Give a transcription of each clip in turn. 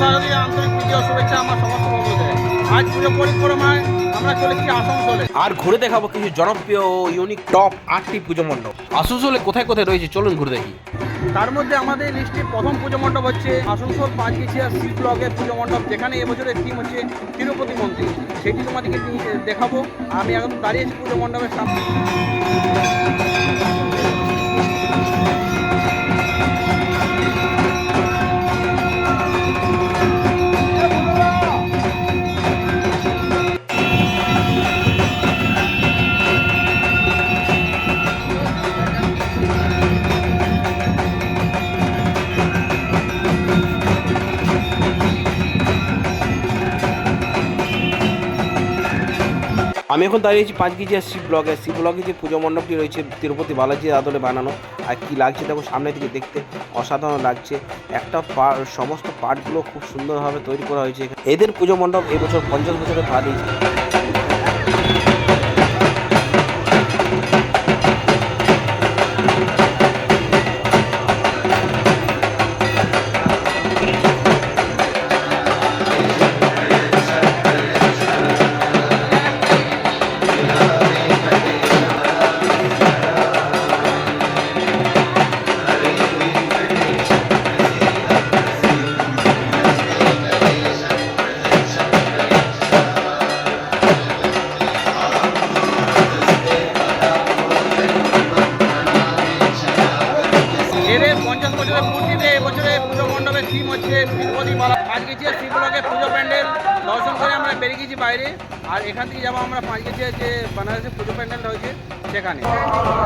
শারদী আন্তরিক প্রীতি ও শুভেচ্ছা আমার সমস্ত বন্ধুদের। আজ পুজো পরিক্রমায় আমরা চলেছি আসানসোলে। আর ঘুরে দেখাবো কিছু জনপ্রিয় ও ইউনিক টপ আটটি পুজো মণ্ডপ। আসানসোলে কোথায় কোথায় রয়েছে? চলুন ঘুরে দেখি। তার মধ্যে আমাদের লিস্টে প্রথম পুজো মণ্ডপ হচ্ছে আসানসোল পাঁচ পাঁচগেছিয়া সি ব্লকের পুজো মণ্ডপ যেখানে এবছরের থিম হচ্ছে তিরুপতি মন্দির। সেটি তোমাদেরকে দেখাবো। আমি এখন দাঁড়িয়েছি পুজো মণ্ডপের সামনে। আমি এখন দাঁড়িয়েছি পাঁচ কেজি সি ব্লকে। সি ব্লকে যে পুজো মণ্ডপটি রয়েছে, তিরুপতি বালাজির আদলে বানানো। আর কি লাগছে দেখো সামনে দিকে দেখতে অসাধারণ লাগছে। একটা পা- সমস্ত পার্টগুলো খুব সুন্দরভাবে তৈরি করা হয়েছে এদের পুজো মণ্ডপ এবছর পঞ্চাশ বছরে পা দিয়েছে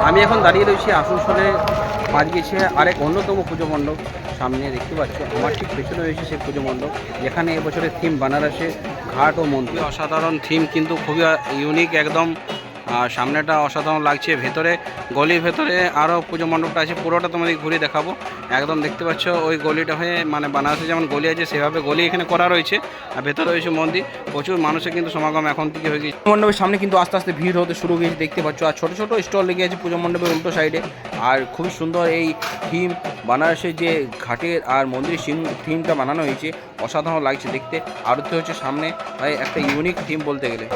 আমি এখন দাঁড়িয়ে রয়েছি আসানসোলে বাদ গেছে আরেক অন্যতম পুজো মণ্ডপ। সামনে দেখতে পাচ্ছি, আমার ঠিক পেছনে রয়েছে সেই পুজো মণ্ডপ। যেখানে এবছরের থিম বানারসে ঘাট ও মন্দির। অসাধারণ থিম কিন্তু খুবই ইউনিক একদম। সামনেটা অসাধারণ লাগছে। ভেতরে, গলির ভেতরে আরও পুজো মণ্ডপটা আছে, পুরোটা তোমাদের ঘুরে দেখাবো। একদম দেখতে পাচ্ছ, ওই গলিটা হয়ে মানে বানারসে যেমন গলি আছে, সেভাবে গলি এখানে করা রয়েছে। আর ভেতরে রয়েছে মন্দির। প্রচুর মানুষের কিন্তু সমাগম এখন থেকে হয়ে গেছে মণ্ডপের সামনে কিন্তু আস্তে আস্তে ভিড় হতে শুরু হয়েছে, দেখতে পাচ্ছ। আর ছোটো ছোটো স্টল লেগে আছে পুজো মণ্ডপের উল্টো সাইডে আর খুবই সুন্দর এই থিম, বানারসের যে ঘাটের আর মন্দিরের থিমটা বানানো হয়েছে। অসাধারণ লাগছে দেখতে। আরতি হচ্ছে সামনে একটা ইউনিক থিম বলতে গেলে।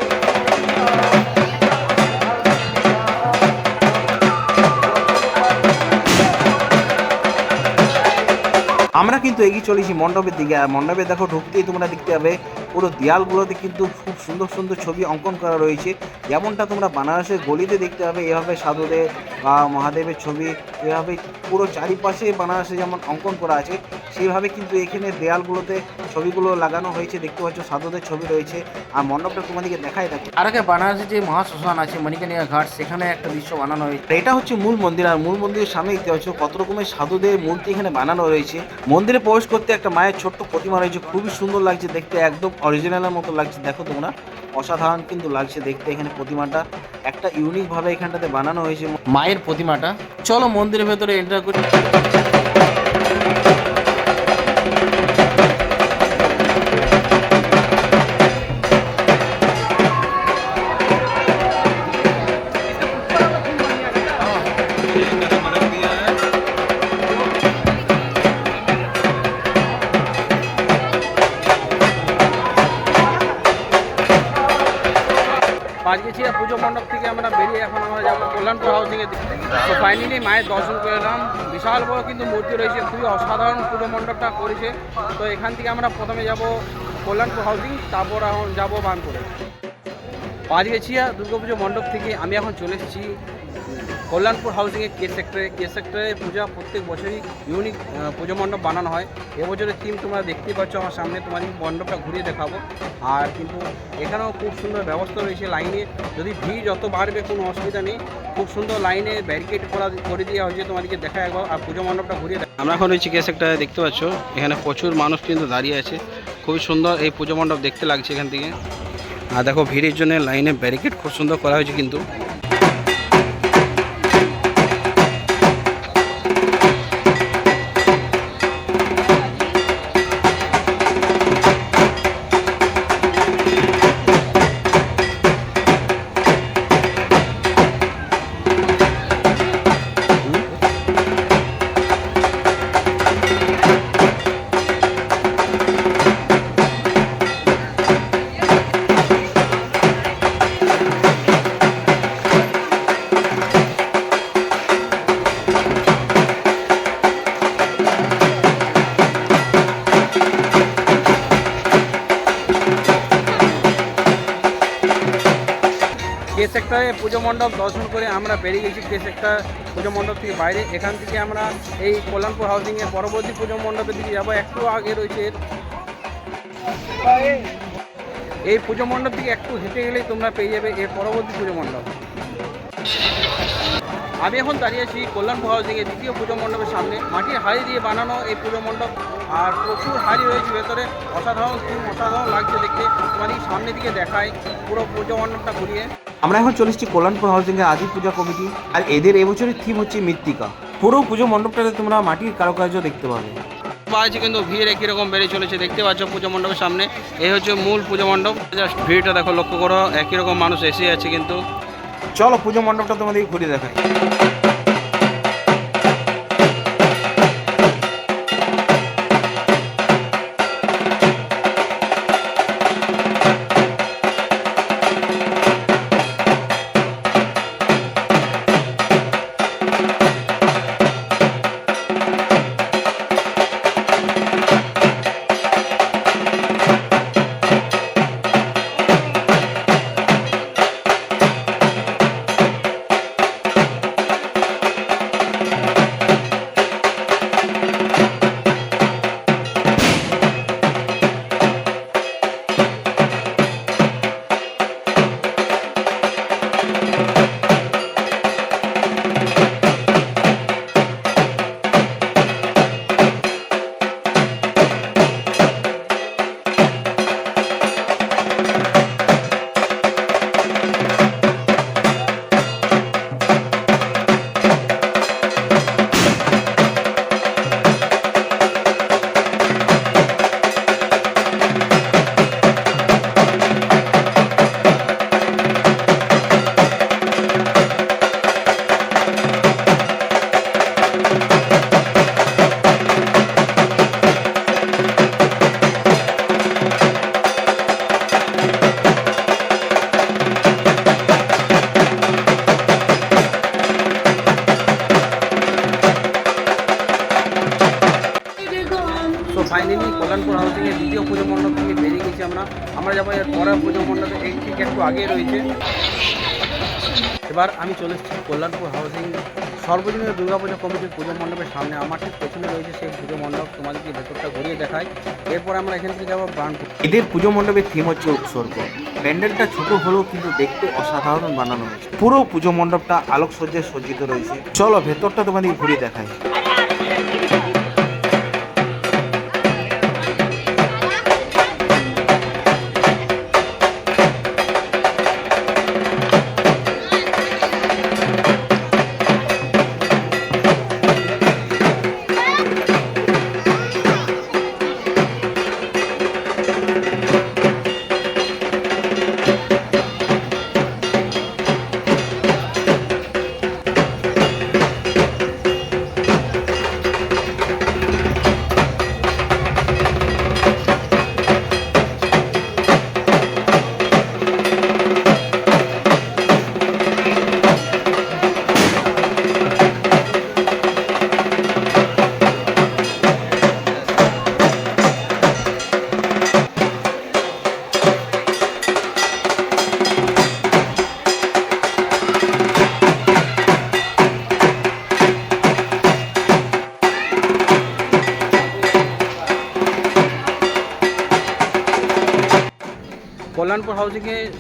আমরা কিন্তু এগিয়ে চলেছি মণ্ডপের দিকে। আর মণ্ডপে দেখো ঢুকতেই তোমরা দেখতে পাবে, পুরো দেয়ালগুলোতে কিন্তু খুব সুন্দর সুন্দর ছবি অঙ্কন করা রয়েছে। যেমনটা তোমরা বানারসের গলিতে দেখতে পাবে, এভাবে সাধুদেব বা মহাদেবের ছবি, এভাবে পুরো চারিপাশে বানারসে যেমন অঙ্কন করা আছে, সেইভাবে কিন্তু এখানে দেয়ালগুলোতে ছবিগুলো লাগানো হয়েছে। দেখতে পাচ্ছ সাধুদের ছবি রয়েছে। আর মণ্ডপটা তোমাদেরকে দেখাই দেখো। আর আগে বানারসে যে মহাশ্মশান আছে, মণিকানিয়া ঘাট, সেখানে একটা দৃশ্য বানানো হয়েছে। এটা হচ্ছে মূল মন্দির। আর মূল মন্দিরের সামনে দেখতে পাচ্ছ কত রকমের সাধুদের মূর্তি এখানে বানানো রয়েছে। মন্দিরে প্রবেশ করতে একটা মায়ের ছোট্ট প্রতিমা রয়েছে। খুবই সুন্দর লাগছে দেখতে, একদম অরিজিনালের মতো লাগছে। দেখো তোমরা, অসাধারণ কিন্তু লাগছে দেখতে এখানে প্রতিমাটা। একটা ইউনিক ভাবে এখানটাতে বানানো হয়েছে। মায়ের প্রতিমাটা। চলো মন্দিরের ভেতরে এন্টার করি। পাঁচগেছিয়া পুজো মণ্ডপ থেকে আমরা বেরিয়ে এখন আমরা যাব কল্যাণপুর হাউসিংয়ে তো ফাইনালি মায়ের দর্শন করে এলাম। বিশাল বড় কিন্তু মূর্তি রয়েছে, খুবই অসাধারণ পুজো মণ্ডপটা করেছে। তো এখান থেকে আমরা প্রথমে যাব কল্যাণপুর হাউসিং তারপর এখন যাব বানপুরে পাঁচগেছিয়া দুর্গাপুজো মণ্ডপ থেকে, আমি এখন চলে এসেছি কল্যাণপুর হাউসিংয়ে কে সেক্টরে কে সেক্টরে পূজা প্রত্যেক বছরই ইউনিক পুজো মণ্ডপ বানানো হয়। এবছরের থিম তোমরা দেখতেই পাচ্ছ, আমার সামনে তোমাদের মণ্ডপটা ঘুরিয়ে দেখাবো। আর কিন্তু এখানেও খুব সুন্দর ব্যবস্থা রয়েছে লাইনে। যদি ভিড় যত বাড়বে, কোনো অসুবিধা নেই। খুব সুন্দর লাইনে ব্যারিকেড করা, করে দেওয়া হয়েছে তোমাদেরকে দেখা একবার, আর পুজো মণ্ডপটা ঘুরিয়ে দেখা আমরা এখন রয়েছি কে সেক্টরে, দেখতে পাচ্ছ, এখানে প্রচুর মানুষ কিন্তু দাঁড়িয়ে আছে। খুবই সুন্দর এই পুজো মণ্ডপ দেখতে লাগছে এখান থেকে। আর দেখো, ভিড়ের জন্য লাইনে ব্যারিকেড খুব সুন্দর করা হয়েছে কিন্তু। পুজো মণ্ডপ, দর্শন করে আমরা বেরিয়ে গেছি বেশ একটা পুজো মণ্ডপ থেকে বাইরে। এখান থেকে আমরা এই কল্যাণপুর হাউসিংয়ের পরবর্তী পুজো মণ্ডপের দিকে যাব, একটু আগে রয়েছে। এই পুজো মণ্ডপ থেকে একটু হেঁটে গেলেই তোমরা পেয়ে যাবে এর পরবর্তী পুজো মণ্ডপ। আমি এখন দাঁড়িয়ে আছি কল্যাণপুর হাউসিংয়ের দ্বিতীয় পুজো মণ্ডপের সামনে। মাটির হাড়ি দিয়ে বানানো এই পুজো মণ্ডপ। আর প্রচুর হাড়ি রয়েছে ভেতরে। অসাধারণ থিম অসাধারণ লাগছে দেখতে। তোমাদের সামনে দিকে দেখায় পুরো পুজো মণ্ডপটা ঘুরিয়ে। আমরা এখন চলে এসেছি কল্যাণপুর হাউসিংয়ের আদি পূজা কমিটি। আর এদের এবছরের থিম হচ্ছে মৃত্তিকা। পুরো পুজো মণ্ডপটাতে তোমরা মাটির কারুকার্য দেখতে পাবে। আছে কিন্তু ভিড় একই রকম বেড়ে চলেছে। দেখতে পাচ্ছ পুজো মণ্ডপের সামনে। এই হচ্ছে মূল পুজো মণ্ডপ। জাস্ট ভিড়টা দেখো লক্ষ্য করো একই রকম মানুষ এসে আছে কিন্তু। চলো পুজো মণ্ডপটা তোমাদের ঘুরে দেখাই। আগে রয়েছে। এবার আমি চলে এসেছি কল্যাণপুর হাউসিং সর্বজনীয় দুর্গাপূজা কমিটির পুজো মণ্ডপের সামনে। আমার ঠিক পেছনে রয়েছে সেই পুজো মণ্ডপ, তোমাদেরকে ভেতরটা ঘুরিয়ে দেখায় এরপর আমরা এখান থেকে যাব বার্নপুর। এদের পুজো মণ্ডপের থিম হচ্ছে উৎসর্গ। প্যান্ডেলটা ছোট হলেও কিন্তু দেখতে অসাধারণ বানানো হয়েছে। পুরো পুজো মণ্ডপটা আলোকসজ্জায় সজ্জিত রয়েছে। চলো ভেতরটা তোমাদের ঘুরিয়ে দেখাই।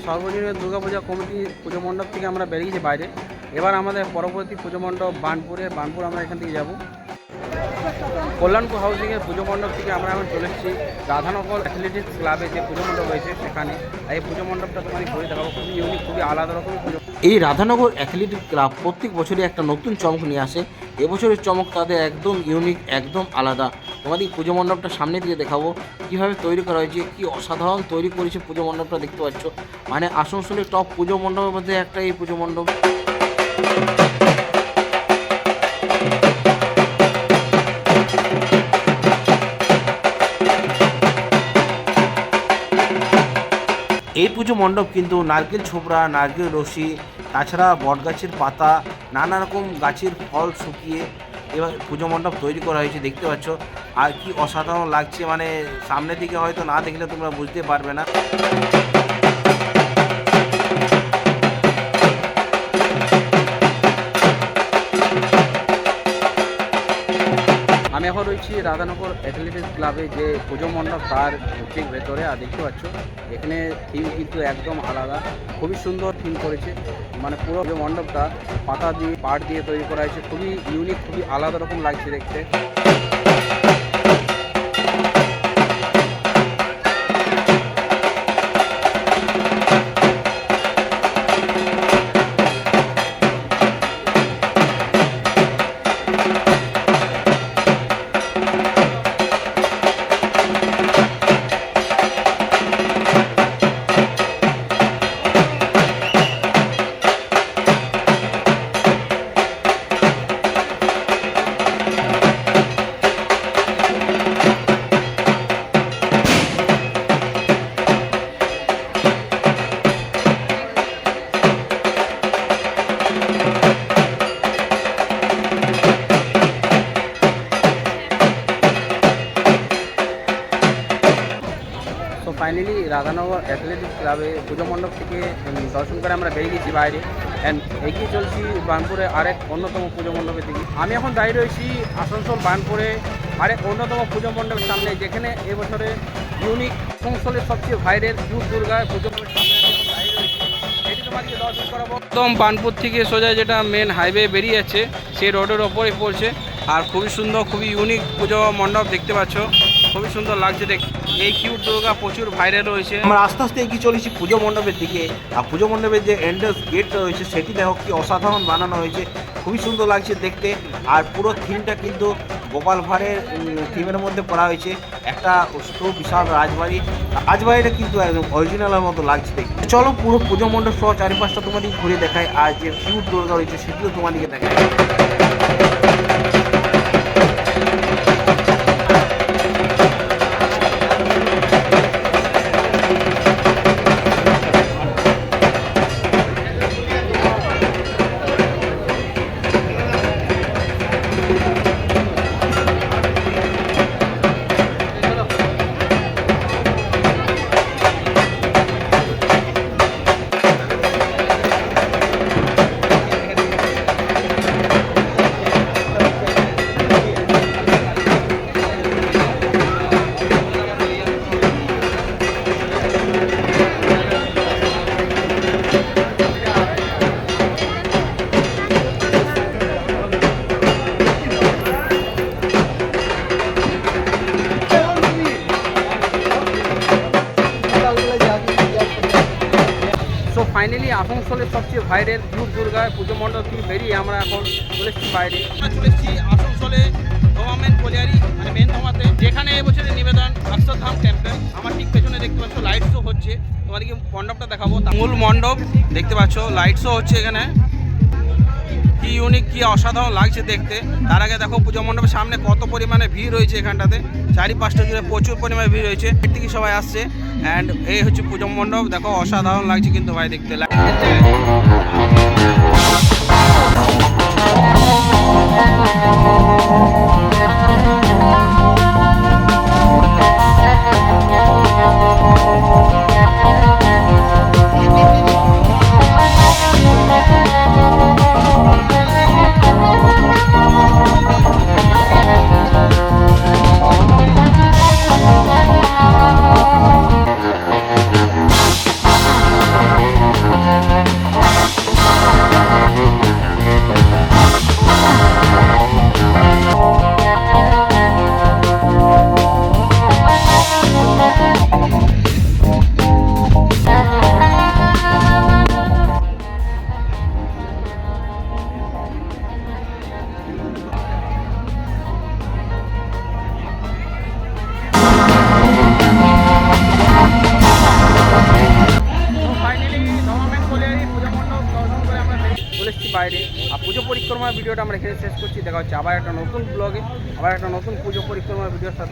হাউসিংয়ে সর্বজনীয় দুর্গাপূজা কমিটি পুজো মণ্ডপ থেকে আমরা বেরিয়েছি বাইরে। এবার আমাদের পরবর্তী পুজো মণ্ডপ বানপুরে, বানপুর আমরা এখান থেকে যাব। কল্যাণপুর হাউসিংয়ের পুজো মণ্ডপ থেকে আমরা এখন চলে এসেছি। রাধানগর অ্যাথলেটিক্স ক্লাবে যে পুজো মণ্ডপ রয়েছে সেখানে। এই পুজো মণ্ডপটা তোমাকে ঘুরে দেখাবো। খুবই ইউনিক খুবই আলাদা রকমের পুজো। এই রাধানগর অ্যাথলেটিক ক্লাব প্রত্যেক বছরই একটা নতুন চমক নিয়ে আসে। এবছরের চমক তাদের একদম ইউনিক একদম আলাদা। তোমাদের পুজো মণ্ডপটা সামনে দিয়ে দেখাবো। কীভাবে তৈরি করা হয়েছে, কী অসাধারণ তৈরি করেছে পুজো মণ্ডপটা দেখতে পাচ্ছ। মানে আসানসোলের টপ পুজো মণ্ডপের মধ্যে একটা এই পুজো মণ্ডপ। এই পুজো মণ্ডপ কিন্তু নারকেল ছোবড়া নারকেল রশি তাছাড়া বটগাছের পাতা নানা রকম গাছের ফল শুকিয়ে এবার পুজো মণ্ডপ তৈরি করা হয়েছে, দেখতে পাচ্ছ। আর কি অসাধারণ লাগছে মানে সামনের দিকে হয়তো না দেখলে তোমরা বুঝতে পারবে না। আমি এখন রয়েছি রাধানগর অ্যাথলেটিক্স ক্লাবে, যে পুজো মণ্ডপ তার ঠিক ভেতরে। আর দেখতে পাচ্ছ, এখানে থিম কিন্তু একদম আলাদা। খুবই সুন্দর থিম করেছে। মানে পুরো যে মণ্ডপটা, পাতা দিয়ে, পাট দিয়ে তৈরি করা হয়েছে, খুবই ইউনিক খুবই আলাদা রকম লাগছে দেখতে। রাধানগর অ্যাথলেটিক্স ক্লাবে পুজো মণ্ডপ থেকে দর্শন করে আমরা বেরিয়ে গেছি বাইরে। অ্যান্ড এগিয়ে চলছি বানপুরে আরেক অন্যতম পুজো মণ্ডপের দিকে। আমি এখন দাঁড়িয়ে রয়েছি আসানসোল বানপুরে আরেক অন্যতম পুজো মণ্ডপের সামনে, যেখানে এবছরে ইউনিক আসানসোলের সবচেয়ে ভাইরের কিউট দুর্গায় পুজো একদম বানপুর থেকে সোজা যেটা মেন হাইওয়ে বেরিয়ে যাচ্ছে, সেই রোডের ওপরে পড়ছে। আর খুবই সুন্দর, খুবই ইউনিক পুজো মণ্ডপ দেখতে পাচ্ছ। খুবই সুন্দর লাগছে দেখ, এই কিউট দুর্গা প্রচুর ভাইরাল হয়েছে। আমরা আস্তে আস্তে এগিয়ে চলেছি পুজো মণ্ডপের দিকে। আর পুজো মণ্ডপের যে এন্ট্রান্স গেট রয়েছে, সেটি দেখো কি অসাধারণ বানানো হয়েছে, খুবই সুন্দর লাগছে দেখতে। আর পুরো থিমটা কিন্তু গোপাল ভাঁড়ের থিমের মধ্যে করা হয়েছে। একটা ছোট বিশাল রাজবাড়ি। রাজবাড়িটা কিন্তু একদম অরিজিনালের মতো লাগছে দেখতে। চলো পুরো পুজো মণ্ডপ সহ চারিপাশটা তোমাদেরকে ঘুরে দেখায় আর যে কিউট দুর্গা রয়েছে, সেটিও তোমাদেরকে দেখায় সো সবচেয়ে ভাইরের কিউট দুর্গা পুজো মণ্ডপ থেকে বেরিয়ে আমরা এখন চলে বাইরে। চলে এসেছি আসানসোলে গভর্নমেন্ট কলিয়ারি মানে মেন ধমাতে যেখানে এবছরের নিবেদন অক্ষরধাম টেম্পল আমার ঠিক পেছনে দেখতে পাচ্ছ লাইট শো হচ্ছে। তোমাদেরকে মণ্ডপটা দেখাবো। মূল মণ্ডপ, দেখতে পাচ্ছ লাইট শো হচ্ছে এখানে। কি ইউনিক কি অসাধারণ লাগছে দেখতে। তার আগে দেখো পুজো মণ্ডপের সামনে কত পরিমাণে ভিড় রয়েছে এখানটাতে। চারিপাশটা জুড়ে প্রচুর পরিমাণে ভিড় রয়েছে। এর থেকে সবাই আসছে। অ্যান্ড এই হচ্ছে পুজো মণ্ডপ। দেখো অসাধারণ লাগছে কিন্তু ভাই দেখতে। ফাইনালি এখানে শেষ করছি। দেখা হচ্ছে আবার একটা নতুন ব্লগে আবার একটা নতুন পুজো পরিক্রমার ভিডিওর সাথে।